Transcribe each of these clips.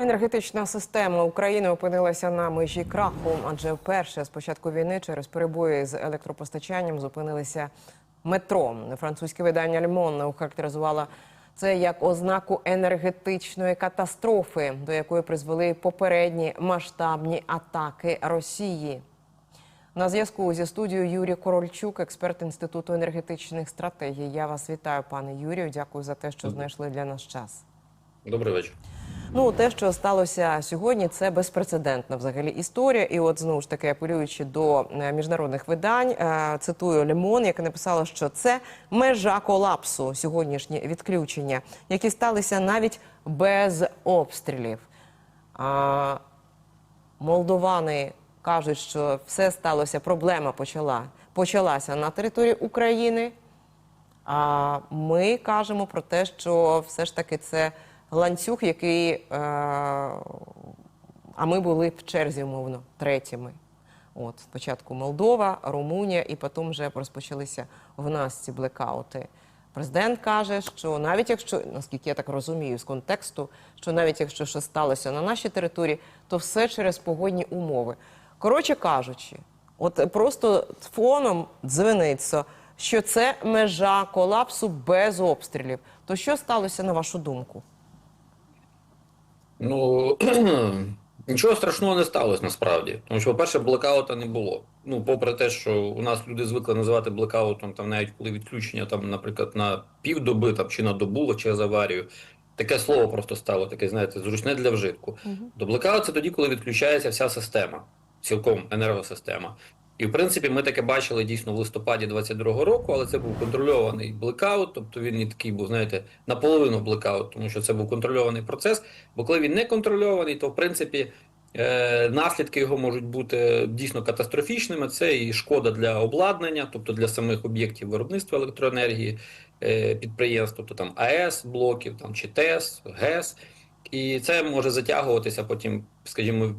Енергетична система України опинилася на межі краху, адже вперше з початку війни через перебої з електропостачанням зупинилися метро. Французьке видання «Льмон» охарактеризувало це як ознаку енергетичної катастрофи, до якої призвели попередні масштабні атаки Росії. На зв'язку зі студією Юрій Корольчук, експерт інституту енергетичних стратегій. Я вас вітаю, пане Юрію. Дякую за те, що знайшли для нас час. Добрий вечір. Ну, те, що сталося сьогодні, це безпрецедентна взагалі історія. І от знову ж таки апелюючи до е, міжнародних видань, е, цитую Лемон, яке написало, що це межа колапсу сьогоднішні відключення, які сталися навіть без обстрілів. А, молдовани кажуть, що все сталося, проблема почала почалася на території України. А ми кажемо про те, що все ж таки це ланцюг, який. Е, а ми були в черзі, умовно, третіми. От спочатку Молдова, Румунія, і потім вже розпочалися в нас ці блекаути. Президент каже, що навіть якщо, наскільки я так розумію з контексту, що навіть якщо щось сталося на нашій території, то все через погодні умови. Коротше кажучи, от просто фоном дзвениться, що це межа колапсу без обстрілів. То що сталося на вашу думку? Ну нічого страшного не сталося насправді. Тому що, по-перше, блекаута не було. Ну, попри те, що у нас люди звикли називати блекаутом, там навіть коли відключення, там, наприклад, на півдоби там, чи на добу через аварію. Таке слово просто стало, таке, знаєте, зручне для вжитку. До блекаут це тоді, коли відключається вся система, цілком енергосистема. І в принципі, ми таке бачили дійсно в листопаді 22-го року, але це був контрольований блекаут, тобто він не такий був, знаєте, наполовину блекаут, тому що це був контрольований процес. Бо коли він не контрольований, то в принципі е, наслідки його можуть бути дійсно катастрофічними. Це і шкода для обладнання, тобто для самих об'єктів виробництва електроенергії, е, підприємств, тобто там АЕС, блоків, там чи ТЕС, ГЕС. І це може затягуватися потім, скажімо,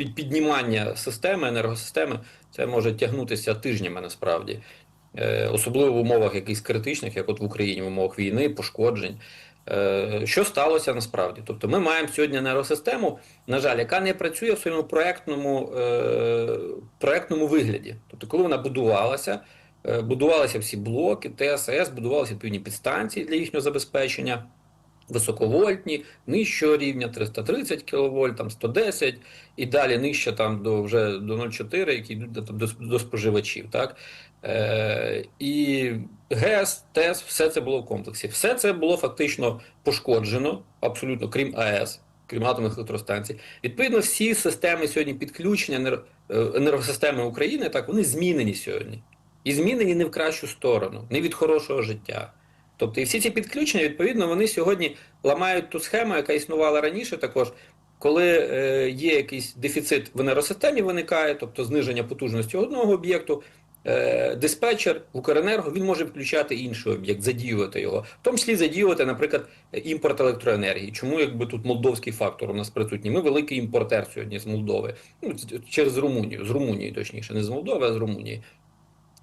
під піднімання системи, енергосистеми, це може тягнутися тижнями насправді, е, особливо в умовах якихось критичних, як от в Україні, в умовах війни, пошкоджень. Е, Що сталося насправді? Тобто ми маємо сьогодні енергосистему, на жаль, яка не працює в своєму проектному, е, проектному вигляді. Тобто, коли вона будувалася, будувалися всі блоки, ТСС, будувалися відповідні підстанції для їхнього забезпечення високовольтні, нижчого рівня 330 кВт, там 110 і далі нижче там до вже до 0,4, які йдуть до, до, до споживачів. Так? Е, і ГЕС, ТЕС, все це було в комплексі. Все це було фактично пошкоджено, абсолютно, крім АЕС. Крім атомних електростанцій, відповідно, всі системи сьогодні підключення е, енергосистеми України, так вони змінені сьогодні, і змінені не в кращу сторону, не від хорошого життя. Тобто і всі ці підключення, відповідно, вони сьогодні ламають ту схему, яка існувала раніше також, коли е, є якийсь дефіцит в енергосистемі, виникає, тобто зниження потужності одного об'єкту, е, диспетчер Укренерго він може включати інший об'єкт, задіювати його, в тому числі задіювати, наприклад, імпорт електроенергії. Чому якби тут молдовський фактор у нас присутній? Ми великий імпортер сьогодні з Молдови, ну через Румунію, з Румунії, точніше, не з Молдови, а з Румунії.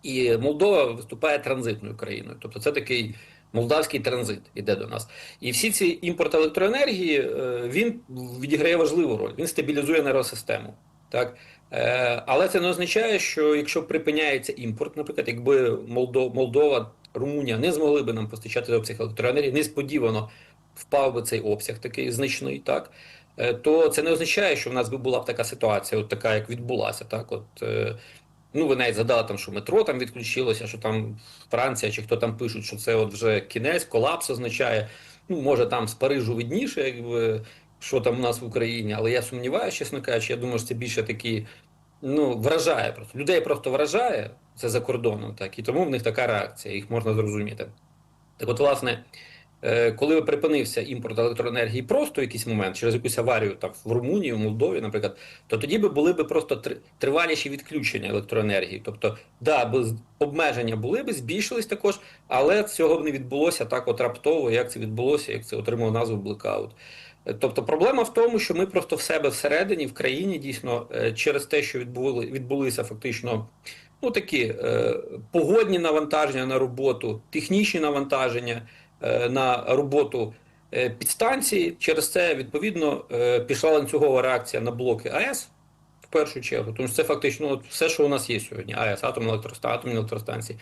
І Молдова виступає транзитною країною, тобто це такий молдавський транзит іде до нас. І всі ці імпорт електроенергії е, він відіграє важливу роль. Він стабілізує енергосистему. Так? Е, Але це не означає, що якщо припиняється імпорт, наприклад, якби Молдо- Молдова, Румунія не змогли би нам постачати обсяг електроенергії, несподівано впав би цей обсяг такий значний, так? е, То це не означає, що в нас би була б така ситуація, от така, як відбулася. Так, от Ну, ви навіть згадали, там, що метро там відключилося, що там Франція чи хто там пишуть, що це от вже кінець, колапс означає. Ну, може, там з Парижу видніше, якби, що там у нас в Україні, але я сумніваюся, чесно кажучи, я думаю, що це більше такі, ну, вражає просто. Людей просто вражає це за кордоном, так, і тому в них така реакція, їх можна зрозуміти. Так от, власне, коли припинився імпорт електроенергії просто в якийсь момент через якусь аварію там в Румунії, в Молдові, наприклад, то тоді би були б просто триваліші відключення електроенергії. Тобто, да, би обмеження були б, збільшились також, але цього б не відбулося так от раптово, як це відбулося, як це отримало назву блекаут. Е, Тобто проблема в тому, що ми просто в себе всередині, в країні дійсно е, через те, що відбули, відбулися фактично ну такі е, погодні навантаження на роботу, технічні навантаження е, на роботу е, підстанції. Через це відповідно е, пішла ланцюгова реакція на блоки АЕС в першу чергу, тому що це фактично от все, що у нас є сьогодні: АЕС, атомні електростанції, атомні електростанції.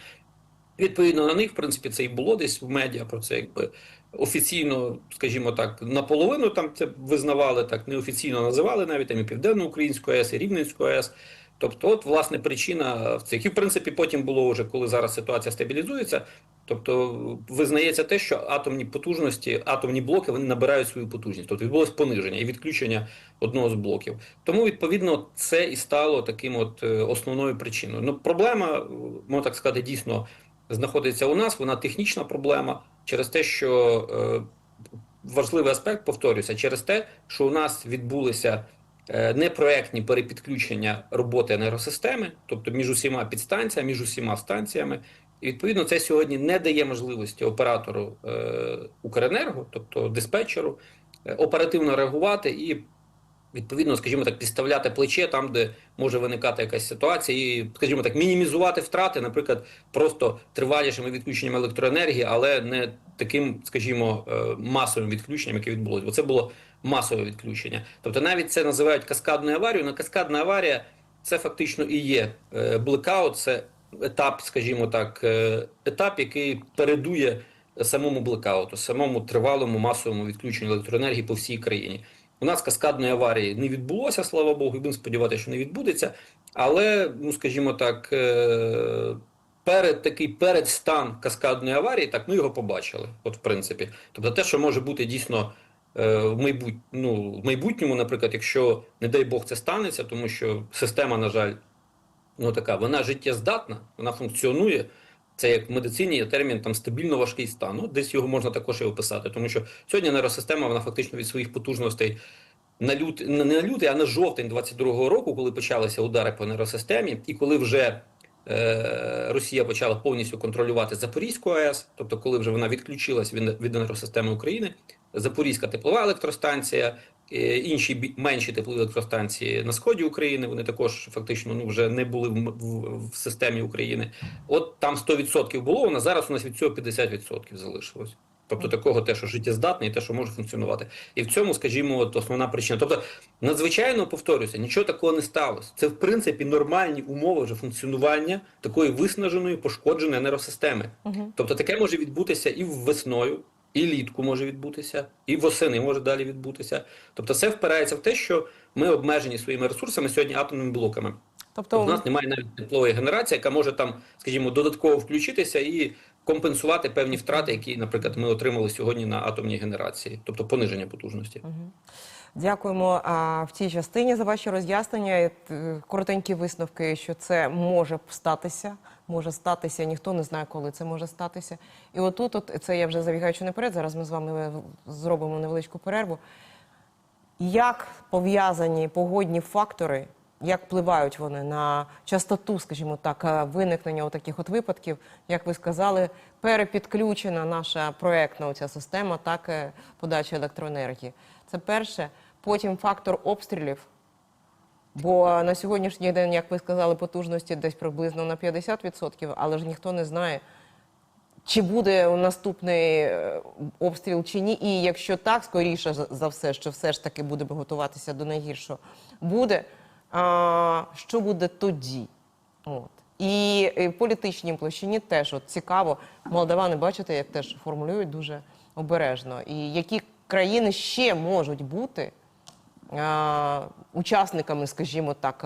Відповідно на них, в принципі, це і було десь в медіа про це, якби офіційно, скажімо так, наполовину там це визнавали, так неофіційно називали навіть там і Південноукраїнську АЕС, і Рівненську АЕС. Тобто, от власне причина в цих. І в принципі, потім було вже, коли зараз ситуація стабілізується. Тобто визнається те, що атомні потужності, атомні блоки вони набирають свою потужність. Тобто відбулось пониження і відключення одного з блоків. Тому відповідно це і стало таким от е, основною причиною. Ну проблема, можна так сказати, дійсно знаходиться у нас. Вона технічна проблема через те, що е, важливий аспект, повторюся, через те, що у нас відбулися е, непроектні перепідключення роботи енергосистеми, тобто між усіма підстанціями, між усіма станціями. І відповідно це сьогодні не дає можливості оператору е, Укренерго, тобто диспетчеру, е, оперативно реагувати і відповідно, скажімо так, підставляти плече там, де може виникати якась ситуація, і, скажімо так, мінімізувати втрати, наприклад, просто тривалішими відключеннями електроенергії, але не таким, скажімо, е, масовим відключенням, яке відбулося. Бо це було масове відключення. Тобто навіть це називають каскадною аварією. На каскадна аварія це фактично і є блекаут, це етап, скажімо так, е, етап, який передує самому блекауту, самому тривалому масовому відключенню електроенергії по всій країні. У нас каскадної аварії не відбулося, слава Богу, і будемо сподіватися, що не відбудеться. Але, ну скажімо так, е, перед такий передстан каскадної аварії, так ми його побачили. От, в принципі, тобто, те, що може бути дійсно е, в майбут... ну, в майбутньому, наприклад, якщо не дай Бог це станеться, тому що система, на жаль, ну така, вона життєздатна, вона функціонує. Це як в медицині є термін там стабільно важкий стан. Ну, десь його можна також і описати, тому що сьогодні нейросистема вона фактично від своїх потужностей на лют, не на лютий, а на жовтень 22-го року, коли почалися удари по нейросистемі, і коли вже е, Росія почала повністю контролювати Запорізьку АЕС, тобто коли вже вона відключилась від, від енергосистеми України, Запорізька теплова електростанція, інші менші теплові електростанції на сході України, вони також фактично ну вже не були в, в, в системі України. От там 100% було, на зараз у нас від цього 50% залишилось. Тобто такого те, що життєздатне, і те, що може функціонувати. І в цьому, скажімо, от основна причина. Тобто, надзвичайно повторюся, нічого такого не сталося. Це в принципі нормальні умови вже функціонування такої виснаженої, пошкодженої нейросистеми. Угу. Тобто таке може відбутися і весною, і літку може відбутися, і восени може далі відбутися. Тобто, все впирається в те, що ми обмежені своїми ресурсами сьогодні атомними блоками. Тобто, У нас немає навіть теплової генерації, яка може там, скажімо, додатково включитися і компенсувати певні втрати, які, наприклад, ми отримали сьогодні на атомній генерації, тобто пониження потужності. Мгм. Дякуємо а, в цій частині за ваші роз'яснення. Е, Коротенькі висновки, що це може статися. Може статися, ніхто не знає, коли це може статися. І отут, от це я вже забігаючи наперед. Зараз ми з вами е, зробимо невеличку перерву. Як пов'язані погодні фактори, як впливають вони на частоту, скажімо так, е, виникнення таких от випадків, як ви сказали, перепідключена наша проектна оця система, так подачі електроенергії. Це перше. Потім фактор обстрілів. Бо на сьогоднішній день, як ви сказали, потужності десь приблизно на 50%, але ж ніхто не знає, чи буде наступний е, обстріл чи ні. І якщо так, скоріше за- все, що все ж таки будемо готуватися до найгіршого, буде, а, що буде тоді? От. І в політичній площині теж от цікаво, молдавани, бачите, як теж формулюють дуже обережно. І які країни ще можуть бути учасниками, скажімо так,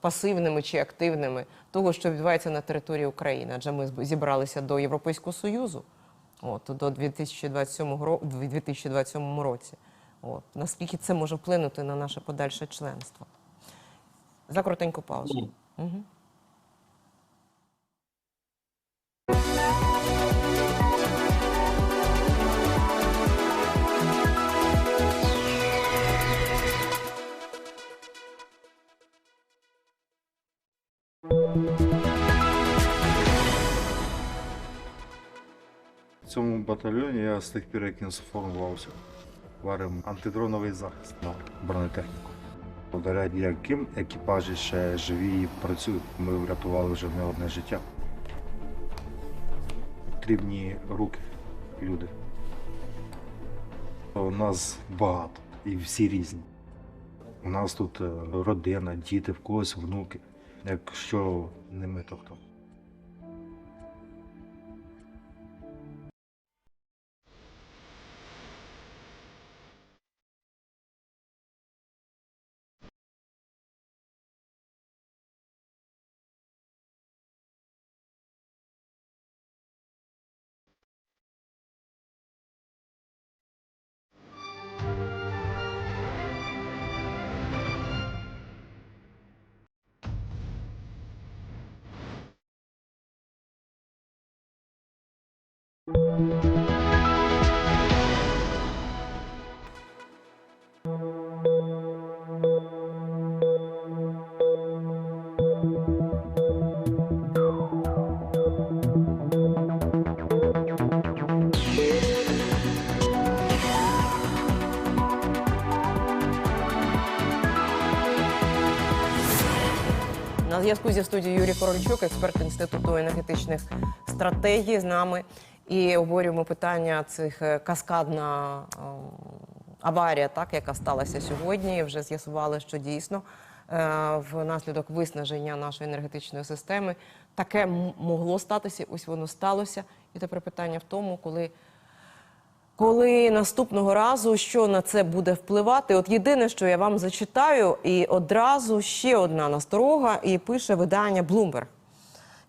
пасивними чи активними того, що відбувається на території України. Адже ми зібралися до Європейського Союзу от, до 2027 ро- в 2027 році. От. Наскільки це може вплинути на наше подальше членство? За коротеньку паузу. Ну, В цьому батальйоні я з тих пір, як він сформувався, варимо антидроновий захист на бронетехніку. Благодаря яким екіпажі ще живі і працюють. Ми врятували вже не одне життя. Потрібні руки, люди. У нас багато і всі різні. У нас тут е, родина, діти, в когось внуки. Якщо не ми, то хто? Зв'язку зі студією Юрій Корольчук, експерт інституту енергетичних стратегій з нами. І обговорюємо питання цих е, каскадна е, аварія, так яка сталася сьогодні. Вже з'ясували, що дійсно е, внаслідок виснаження нашої енергетичної системи таке могло статися. Ось воно сталося. І тепер питання в тому, коли коли наступного разу що на це буде впливати? От єдине, що я вам зачитаю, і одразу ще одна насторога, і пише видання Bloomberg.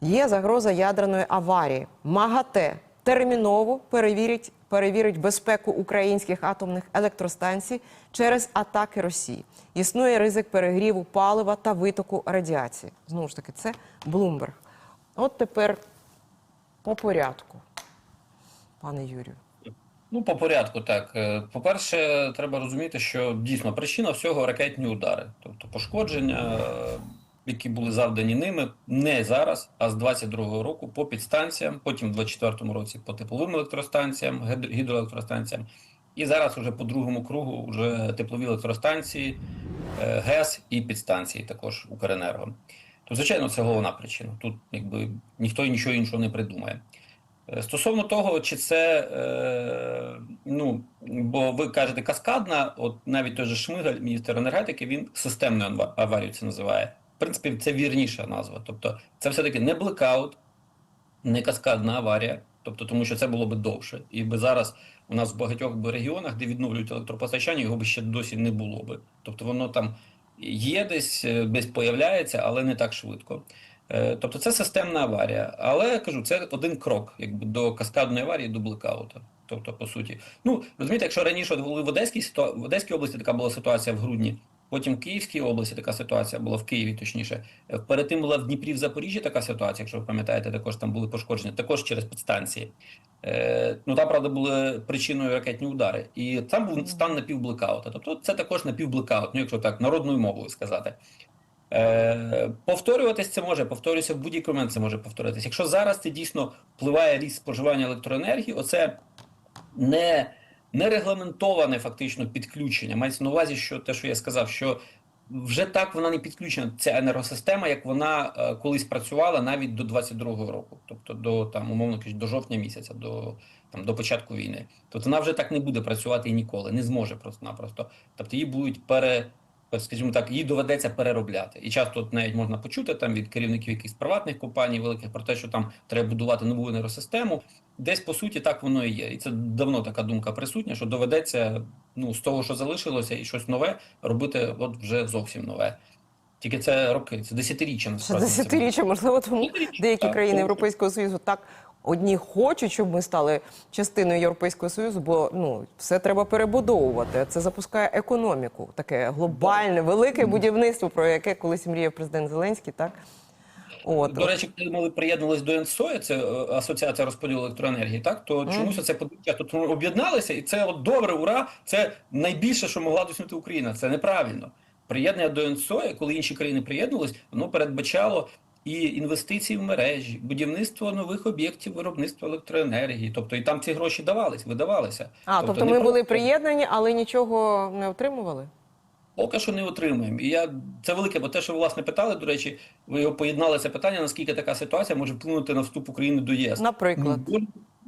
Є загроза ядерної аварії. МАГАТЕ терміново перевірить, перевірить безпеку українських атомних електростанцій через атаки Росії. Існує ризик перегріву палива та витоку радіації. Знову ж таки, це Bloomberg. От тепер по порядку, пане Юрію. Ну, по порядку, так. Е, По-перше, треба розуміти, що дійсно причина всього ракетні удари, тобто пошкодження, е, які були завдані ними не зараз, а з 22-го року по підстанціям, потім в 24-му році по тепловим електростанціям, гідро- гідроелектростанціям, і зараз уже по другому кругу вже теплові електростанції, е, ГЕС і підстанції також Укренерго. То, звичайно, це головна причина. Тут якби ніхто нічого іншого не придумає. Е, Стосовно того, чи це, е, ну, бо ви кажете каскадна, от навіть той же Шмигаль, міністр енергетики, він системною аварією це називає. В принципі, це вірніша назва. Тобто, це все-таки не блекаут, не каскадна аварія, тобто, тому що це було би довше. І би зараз у нас в багатьох би регіонах, де відновлюють електропостачання, його би ще досі не було би. Тобто воно там є десь, е, десь появляється, але не так швидко. Е, Тобто це системна аварія. Але кажу, це один крок якби, до каскадної аварії, до блекаута. Тобто, по суті, ну розумієте, якщо раніше в Одеській в Одеській області така була ситуація в грудні, потім в Київській області така ситуація була в Києві, точніше. Е, Перед тим була в Дніпрі в Запоріжжі така ситуація, якщо ви пам'ятаєте, також там були пошкодження, також через підстанції. Е, ну там, правда, були причиною ракетні удари. І там був стан напівблекаута. Тобто це також напівблекаут, ну якщо так народною мовою сказати. Е, повторюватись це може, повторюся, в будь-який момент це може повторитись. Якщо зараз це дійсно впливає ріст споживання електроенергії, оце не, не регламентоване фактично підключення. Мається на увазі, що те, що я сказав, що вже так вона не підключена, ця енергосистема, як вона е, колись працювала навіть до 22-го року, тобто до там, умовно кажучи, до жовтня місяця, до, там, до початку війни. Тобто вона вже так не буде працювати і ніколи, не зможе просто-напросто. Тобто її будуть пере. Скажімо так, її доведеться переробляти. І часто от навіть можна почути там від керівників якихось приватних компаній великих про те, що там треба будувати нову енергосистему. Десь по суті так воно і є. І це давно така думка присутня, що доведеться ну з того, що залишилося, і щось нове робити, от вже зовсім нове. Тільки це роки, це десятиріччя насправді. це десятиріччя, можливо, тому деякі країни Європейського Союзу так одні хочуть, щоб ми стали частиною Європейського Союзу, бо ну все треба перебудовувати. Це запускає економіку, таке глобальне, велике будівництво, про яке колись мріяв президент Зеленський. Так от До речі, коли ми приєднувалися до ЕНСО, це е, Асоціація розподілу електроенергії, так то чомусь це подивіться, тут ми об'єдналися, і це от добре, ура! Це найбільше, що могла досягнути Україна. Це неправильно. Приєднання до ЕНСО, коли інші країни приєднувались, воно передбачало і інвестиції в мережі, будівництво нових об'єктів виробництва електроенергії. Тобто і там ці гроші давались, видавалися. а тобто ми не були просто- приєднані, але нічого не отримували. Поки що не отримуємо. І я це велике, бо те, що ви власне питали, до речі, ви його поєднали це питання, наскільки така ситуація може вплинути на вступ України до ЄС. Наприклад. Ну,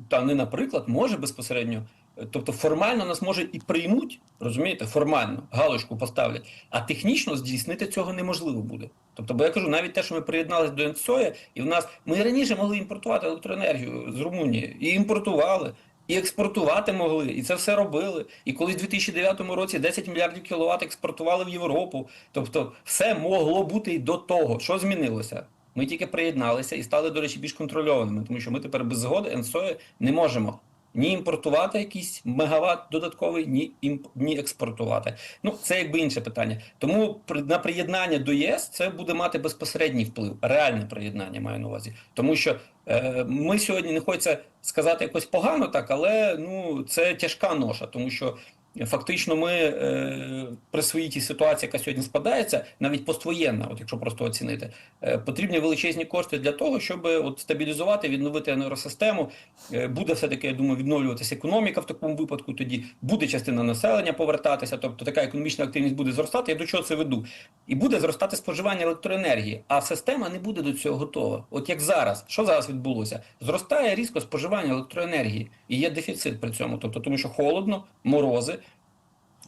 та не наприклад, може безпосередньо. Тобто формально нас може і приймуть, розумієте, формально галочку поставлять, а технічно здійснити цього неможливо буде. Тобто, бо я кажу, навіть те, що ми приєдналися до НСОЄ, і в нас ми раніше могли імпортувати електроенергію з Румунії, і імпортували. І експортувати могли, і це все робили. І коли в 2009 році 10 мільярдів кіловат експортували в Європу, тобто все могло бути і до того. Що змінилося? Ми тільки приєдналися і стали, до речі, більш контрольованими, тому що ми тепер без згоди НСО не можемо ні імпортувати якийсь мегаватт додатковий, ні імп... ні експортувати. Ну це якби інше питання. Тому на приєднання до ЄС це буде мати безпосередній вплив, реальне приєднання маю на увазі. Тому що е, ми сьогодні не хочеться сказати якось погано, так але ну це тяжка ноша, тому що. Фактично, ми е, при своїй тій ситуації, яка сьогодні складається, навіть поствоєнна, от якщо просто оцінити, е, потрібні величезні кошти для того, щоб от стабілізувати, відновити енергосистему. Е, буде все таки, я думаю, відновлюватися економіка в такому випадку. Тоді буде частина населення повертатися, тобто така економічна активність буде зростати. Я до чого це веду? І буде зростати споживання електроенергії, а система не буде до цього готова. От як зараз, що зараз відбулося? Зростає різко споживання електроенергії і є дефіцит при цьому. Тобто, тому що холодно, морози.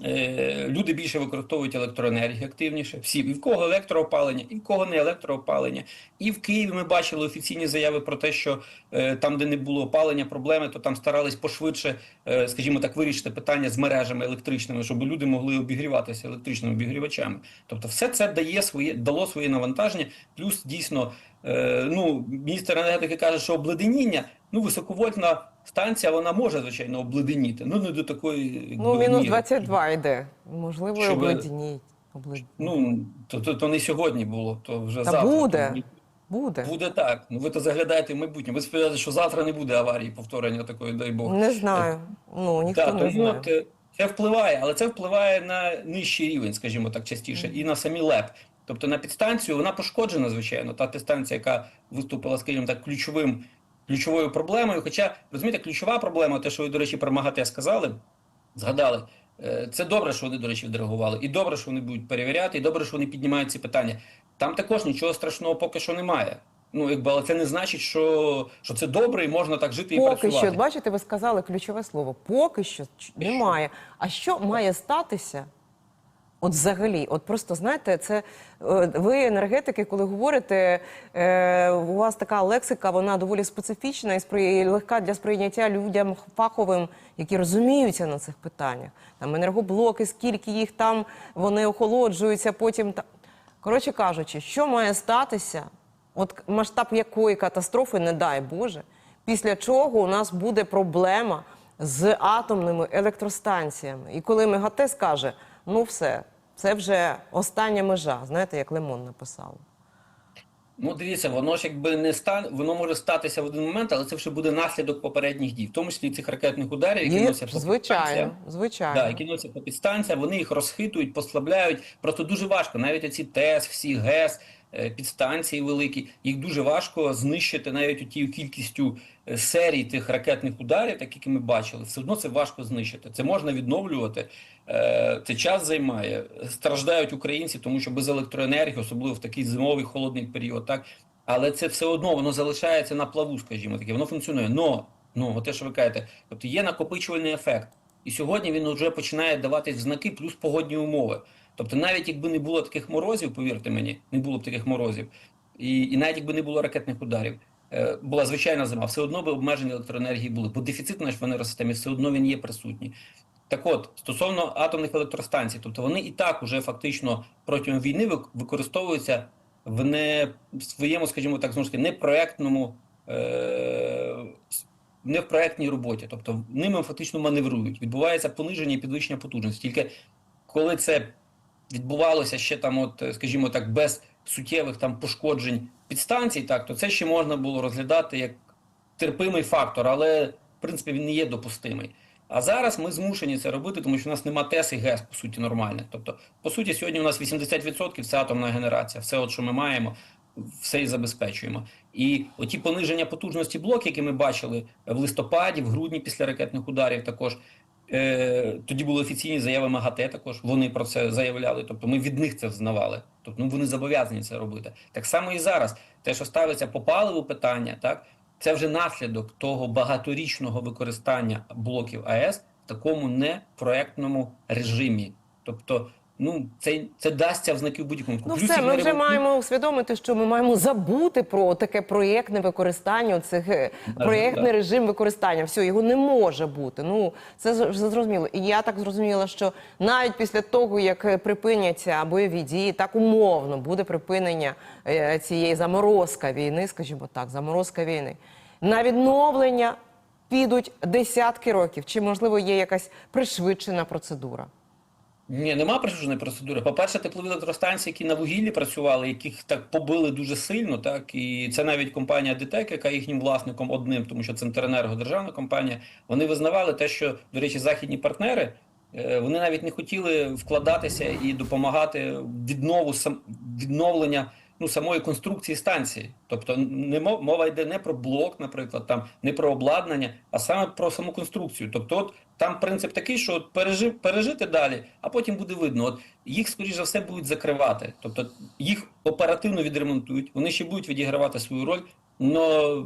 Е, Люди більше використовують електроенергію активніше. Всі і в кого електроопалення, і в кого не електроопалення. І в Києві ми бачили офіційні заяви про те, що е, там, де не було опалення, проблеми, то там старались пошвидше, е, скажімо так, вирішити питання з мережами електричними, щоб люди могли обігріватися електричними обігрівачами. Тобто, все це дає своє дало своє навантаження. Плюс дійсно, ну міністр енергетики каже, що обледеніння, ну високовольтна станція, вона може звичайно обледеніти. Ну не до такої Ну, мінус міри. 22 йде. Можливо, Щоб- обледеніть. Облед- Ну то, то, то не сьогодні було, то вже Та завтра. буде. Буде. Буде так. Ну ви то заглядаєте в майбутнє. Ви сподіваєтеся, що завтра не буде аварії, повторення такої, дай Бог. Не знаю. Ну, ніхто Так, не тому знає. от, е, це впливає, але це впливає на нижчий рівень, скажімо так, частіше, і на самі ЛЕП. Тобто на підстанцію вона пошкоджена, звичайно. Та підстанція, яка виступила, скажімо так, ключовим, ключовою проблемою. Хоча, розумієте, ключова проблема, те, що ви, до речі, про МАГАТЕ сказали, згадали. е, Це добре, що вони, до речі, відреагували. І добре, що вони будуть перевіряти, і добре, що вони піднімають ці питання. Там також нічого страшного поки що немає. Ну, якби, але це не значить, що, що це добре і можна так жити і Поки працювати. що, бачите, ви сказали ключове слово. Поки що немає. А що має статися? От взагалі, от просто знаєте, це е, ви енергетики, коли говорите, е, у вас така лексика, вона доволі специфічна і спри- легка для сприйняття людям фаховим, які розуміються на цих питаннях. Там енергоблоки, скільки їх там, вони охолоджуються, потім та коротше кажучи, що має статися, от масштаб якої катастрофи, не дай Боже, після чого у нас буде проблема з атомними електростанціями. І коли МЕГАТЕ скаже, ну все, це вже остання межа, знаєте, як Лемон написав. Ну, дивіться, воно ж якби не стане, воно може статися в один момент, але це вже буде наслідок попередніх дій, в тому числі цих ракетних ударів, які носять по звичайно, звичайно. Да, які носять по підстанціям, вони їх розхитують, послабляють. Просто дуже важко. Навіть оці ТЕС, всі ГЕС, підстанції великі, їх дуже важко знищити навіть тією кількістю е, серій тих ракетних ударів, так які ми бачили. Все одно це важко знищити. Це можна відновлювати. Е, Це час займає. Страждають українці, тому що без електроенергії, особливо в такий зимовий холодний період, так. Але це все одно воно залишається на плаву, скажімо таке, воно функціонує. Но, ну, те, що ви кажете, тобто є накопичувальний ефект. І сьогодні він вже починає давати знаки плюс погодні умови. Тобто, навіть якби не було таких морозів, повірте мені, не було б таких морозів, і, і навіть якби не було ракетних ударів, е, була звичайна зима, все одно би обмеження електроенергії були, бо дефіцит наш в енергосистемі все одно він є присутній. Так от, стосовно атомних електростанцій, тобто вони і так уже фактично протягом війни використовуються в не своєму, скажімо так, знову ж таки, непроектному, е, не в проектній роботі. Тобто ними фактично маневрують. Відбувається пониження і підвищення потужності. Тільки коли це відбувалося ще там, от, е, скажімо так, без суттєвих там пошкоджень підстанцій, так, то це ще можна було розглядати як терпимий фактор, але в принципі він не є допустимий. А зараз ми змушені це робити, тому що у нас нема ТЕС і ГЕС, по суті, нормальних. Тобто, по суті, сьогодні у нас 80% це атомна генерація. Все, от, що ми маємо, все і забезпечуємо. І оті пониження потужності блоків, які ми бачили в листопаді, в грудні після ракетних ударів, також е, тоді були офіційні заяви МАГАТЕ. Також вони про це заявляли. Тобто, ми від них це взнавали. Тобто, ну вони зобов'язані це робити. Так само і зараз. Те, що ставиться по паливу питання, так це вже наслідок того багаторічного використання блоків АЕС в такому непроектному режимі. Тобто, ну це, це дасться в знаки в будь-якому Ну Плюс все, ми вже маємо усвідомити, що ми маємо забути про таке проєктне використання цих Да, проєктний да. режим використання. Все, його не може бути. Ну це зрозуміло. І я так зрозуміла, що навіть після того, як е, припиняться бойові дії, так умовно буде припинення е, цієї заморозка війни, скажімо так, заморозка війни. На відновлення підуть десятки років. Чи можливо є якась пришвидшена процедура? Ні, нема присудженої процедури. По-перше, теплові електростанції, які на вугіллі працювали, яких так побили дуже сильно, так і це навіть компанія ДТЕК, яка їхнім власником одним, тому що Центренерго державна компанія. Вони визнавали те, що до речі, західні партнери. е, Вони навіть не хотіли вкладатися і допомагати віднову відновлення ну самої конструкції станції. Тобто, не мо- мова йде не про блок, наприклад, там не про обладнання, а саме про саму конструкцію. Тобто, от там принцип такий, що от пережи, пережити далі, а потім буде видно. От їх, скоріш за все, будуть закривати. Тобто їх оперативно відремонтують, вони ще будуть відігравати свою роль, але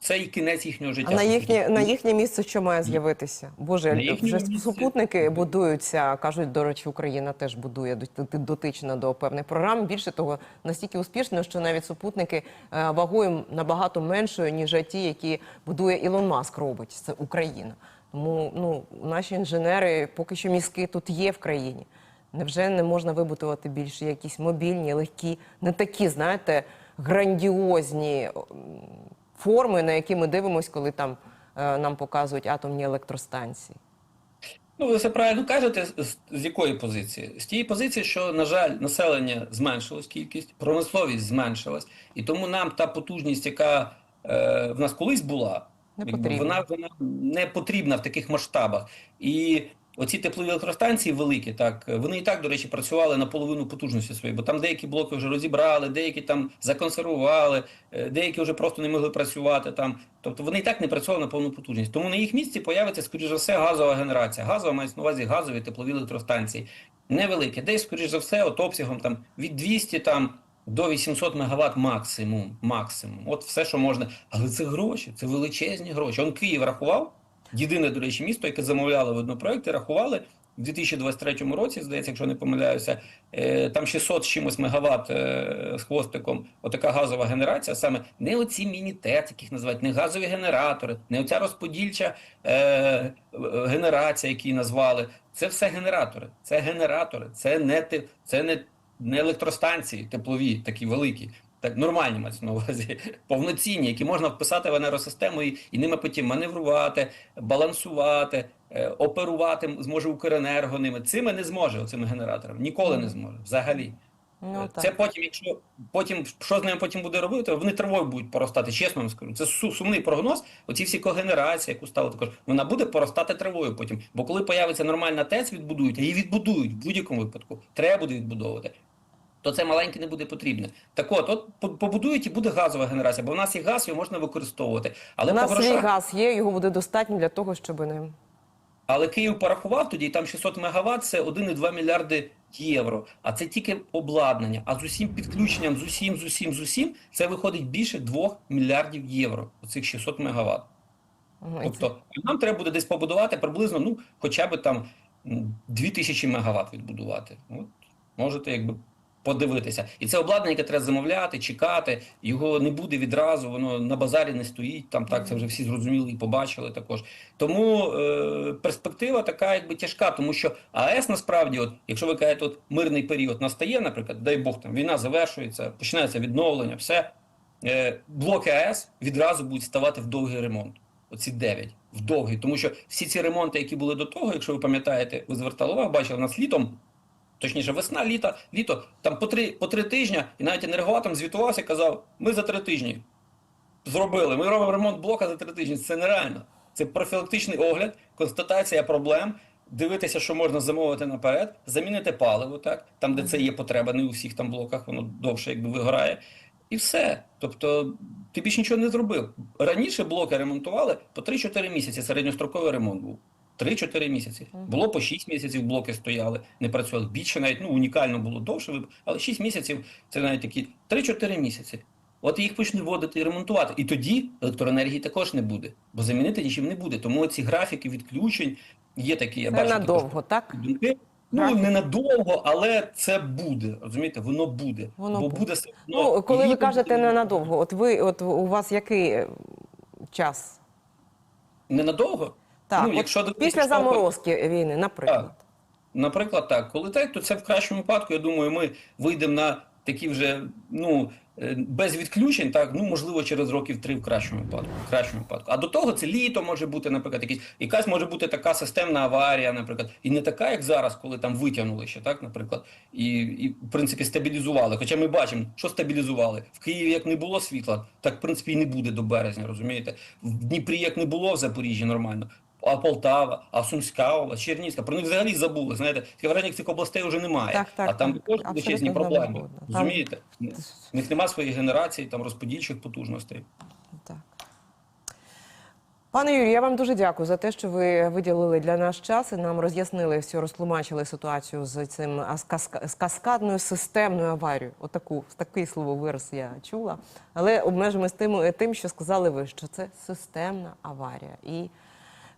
це і кінець їхнього життя. А на їхнє на їхнє місце що має з'явитися? Боже, вже місце- супутники будуються. кажуть, до речі, Україна теж будує дот- дотична до певних програм. Більше того, настільки успішно, що навіть супутники е, вагою набагато меншою, ніж ті, які будує Ілон Маск робить. Це Україна. Тому ну наші інженери поки що мізки тут є в країні. Невже не можна вибудувати більше якісь мобільні, легкі, не такі, знаєте, грандіозні форми, на які ми дивимося, коли там е, нам показують атомні електростанції. Ну, ви все правильно кажете, з, з- з якої позиції? З тієї позиції, що, на жаль, населення зменшилось кількість, промисловість зменшилась, і тому нам та потужність, яка е, в нас колись була, Не якби вона, вона не потрібна в таких масштабах. І оці теплові електростанції великі, так, вони і так, до речі, працювали на половину потужності своєї, бо там деякі блоки вже розібрали, деякі там законсервували, е, деякі вже просто не могли працювати там. Тобто вони і так не працювали на повну потужність. Тому на їх місці появиться, скоріш за все, газова генерація. Газова мається на увазі газові теплові електростанції. Невеликі, десь, скоріш за все, от обсягом там від 200 там. До 800 мегаватт максимум, максимум. От все, що можна. Але це гроші, це величезні гроші. Он Київ рахував, єдине, до речі, місто, яке замовляло в однопроєкті, рахували в 2023 році, здається, якщо не помиляюся, е, там 600 з чимось мегаватт е, з хвостиком, отака газова генерація, саме не оці міні-ТЕЦ, яких називають, не газові генератори, не оця розподільча е, генерація, які назвали. Це все генератори. Це генератори, це не це не, не електростанції теплові, такі великі. Так, нормальні мається на увазі, повноцінні, які можна вписати в енергосистему і, і ними потім маневрувати, балансувати, е, оперувати зможе Укренерго ними. Цими не зможе, оцими генераторами. Ніколи не зможе. Взагалі. Ну Е, так. Це потім, якщо потім що з ними потім буде робити, вони травою будуть поростати. Чесно вам скажу. Це сумний прогноз. Оці всі когенерації, яку стали також, вона буде поростати травою потім. Бо коли появиться нормальна ТЕЦ, відбудують, а її відбудують в будь-якому випадку. Треба буде відбудовувати. То це маленьке не буде потрібне. Так от, от побудують і буде газова генерація, бо в нас є газ, його можна використовувати. Але У нас грошах газ є, його буде достатньо для того, щоб ним. але Київ порахував тоді, і там 600 мегаватт – це 1,2 мільярди євро. А це тільки обладнання. А з усім підключенням, з усім, з усім, з усім, це виходить більше 2 мільярдів євро. Оцих 600 мегаватт. Тобто нам треба буде десь побудувати приблизно, ну, хоча б там м, 2000 мегаватт відбудувати. От, можете якби подивитися. І це обладнання, яке треба замовляти, чекати. Його не буде відразу, воно на базарі не стоїть. Там так це вже всі зрозуміли і побачили також. Тому е, перспектива така, якби тяжка, тому що АЕС насправді, от, якщо ви кажете, от мирний період настає, наприклад, дай Бог там війна завершується, починається відновлення, все е, блоки АЕС відразу будуть ставати в довгий ремонт. Оці 9 в довгий, тому що всі ці ремонти, які були до того, якщо ви пам'ятаєте, ви звертали увагу, бачили нас літом. Точніше, весна, літо, літо, там по три, по три тижні, і навіть енергоатом звітувався, казав, ми за три тижні зробили, ми робимо ремонт блока за три тижні. Це нереально. Це профілактичний огляд, констатація проблем, дивитися, що можна замовити наперед, замінити паливо, так, там, де це є потреба, не у всіх там блоках, воно довше якби вигорає. І все. Тобто ти більш нічого не зробив. Раніше блоки ремонтували по 3-4 місяці, середньостроковий ремонт був. 3-4 місяці. Було по 6 місяців блоки стояли, не працювали. Більше навіть ну, унікально було довше, але 6 місяців це навіть такі 3-4 місяці. От їх почнуть вводити і ремонтувати. І тоді електроенергії також не буде, бо замінити нічим не буде. Тому ці графіки відключень є такі. Я Це бачу надовго, так? думки. Ну Графік. ненадовго, але це буде. Розумієте, воно буде. Воно бо буде. буде все одно. Ну, коли ви кажете буде- ненадовго, от ви, от у вас який час? ненадовго. Так, ну, якщо до- після заморозки війни, наприклад. Наприклад, так, коли так, то це в кращому випадку. Я думаю, ми вийдемо на такі вже ну е, без відключень, так ну можливо через років три в кращому випадку. В кращому випадку. А до того це літо може бути, наприклад, якісь якась може бути така системна аварія, наприклад, і не така, як зараз, коли там витягнули ще, так, наприклад, і, і в принципі стабілізували. Хоча ми бачимо, що стабілізували в Києві, як не було світла, так в принципі і не буде до березня. Розумієте, в Дніпрі як не було в Запоріжжі нормально. А Полтава, а Сумська область, Чернігівська, про них взагалі забули. Знаєте, враження, цих областей вже немає. Так, так, а там так. також величезні проблеми. Розумієте? В них немає своєї генерації, там розподільчих потужностей. Так. Пане Юрію, я вам дуже дякую за те, що ви виділили для нас час і нам роз'яснили всю, розтлумачили ситуацію з цим з з каскадною системною аварією. Отаку, такий слововираз я чула. Але обмежимось тим, тим, що сказали ви, що це системна аварія. І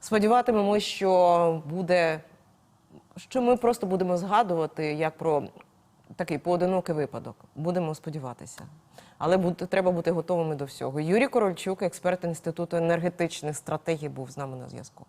сподіватимемось, що буде, що ми просто будемо згадувати як про такий поодинокий випадок. Будемо сподіватися. Але буде, треба бути готовими до всього. Юрій Корольчук, експерт Інституту енергетичних стратегій, був з нами на зв'язку.